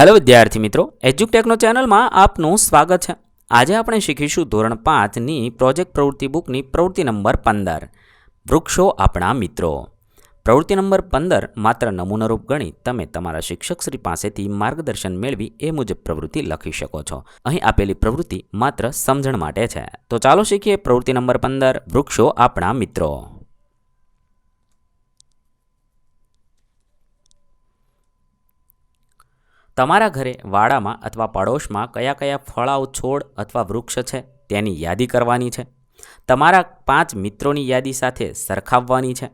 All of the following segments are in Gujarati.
હેલો વિદ્યાર્થી મિત્રો, એજ્યુકટેકનો ચેનલમાં આપનું સ્વાગત છે. આજે આપણે શીખીશું ધોરણ પાંચની પ્રોજેક્ટ પ્રવૃત્તિ બુકની પ્રવૃત્તિ નંબર પંદર, વૃક્ષો આપણા મિત્રો. પ્રવૃત્તિ નંબર પંદર માત્ર નમૂનારૂપ ગણી તમે તમારા શિક્ષકશ્રી પાસેથી માર્ગદર્શન મેળવી એ મુજબ પ્રવૃત્તિ લખી શકો છો. અહીં આપેલી પ્રવૃત્તિ માત્ર સમજણ માટે છે. તો ચાલો શીખીએ પ્રવૃત્તિ નંબર પંદર, વૃક્ષો આપણા મિત્રો. તમારા ઘરે વાડામાં અથવા પડોશમાં કયા કયા ફળાઓ છોડ અથવા વૃક્ષ છે તેની યાદી કરવાની છે? તમારા પાંચ મિત્રોની યાદી સાથે સરખાવવાની છે?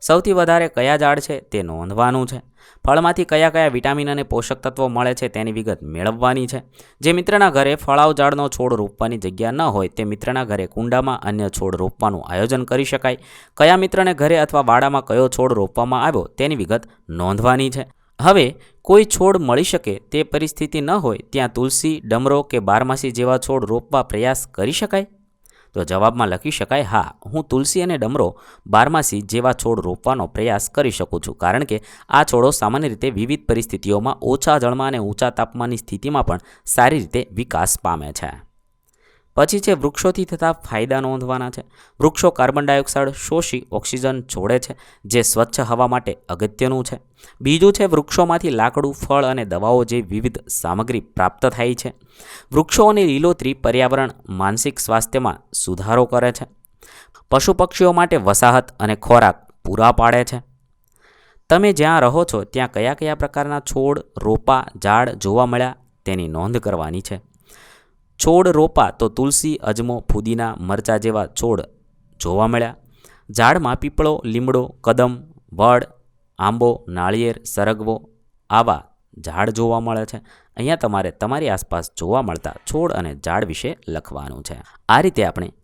સૌથી વધારે કયા ઝાડ છે તે નોંધવાનું છે? ફળમાંથી કયા કયા વિટામિન અને પોષક તત્વો મળે છે તેની વિગત મેળવવાની છે. જે મિત્રના ઘરે ફળાવ ઝાડનો છોડ રોપવાની જગ્યા ન હોય તે મિત્રના ઘરે કુંડામાં અન્ય છોડ રોપવાનું આયોજન કરી શકાય. કયા મિત્રને ઘરે અથવા વાડામાં કયો છોડ રોપવામાં આવ્યો તેની વિગત નોંધવાની છે. હવે કોઈ છોડ મળી શકે તે પરિસ્થિતિ ન હોય ત્યાં તુલસી, ડમરો કે બારમાસી જેવા છોડ રોપવા પ્રયાસ કરી શકાય? તો જવાબમાં લખી શકાય, હા, હું તુલસી અને ડમરો, બારમાસી જેવા છોડ રોપવાનો પ્રયાસ કરી શકું છું, કારણ કે આ છોડો સામાન્ય રીતે વિવિધ પરિસ્થિતિઓમાં ઓછા જળમાં અને ઊંચા તાપમાનની સ્થિતિમાં પણ સારી રીતે વિકાસ પામે છે. પછી છે વૃક્ષોથી થતા ફાયદા નોંધવાના છે. વૃક્ષો કાર્બન ડાયોક્સાઇડ શોષી ઓક્સિજન છોડે છે, જે સ્વચ્છ હવા માટે અગત્યનું છે. બીજું છે વૃક્ષોમાંથી લાકડું, ફળ અને દવાઓ જેવી વિવિધ સામગ્રી પ્રાપ્ત થાય છે. વૃક્ષો અને લીલોતરી પર્યાવરણ માનસિક સ્વાસ્થ્યમાં સુધારો કરે છે. પશુ પક્ષીઓ માટે વસાહત અને ખોરાક પૂરા પાડે છે. તમે જ્યાં રહો છો, ત્યાં કયા કયા પ્રકારના છોડ, રોપા, ઝાડ જોવા મળ્યા તેની નોંધ કરવાની છે. છોડ રોપા તો તુલસી, અજમો, ફુદીના, મરચા જેવા છોડ જોવા મળ્યા. ઝાડમાં પીપળો, લીમડો, કદમ, વડ, આંબો, નાળિયેર, સરગવો આવા ઝાડ જોવા મળે છે. અહીંયા તમારે તમારી આસપાસ જોવા મળતા છોડ અને ઝાડ વિશે લખવાનું છે. આ રીતે આપણે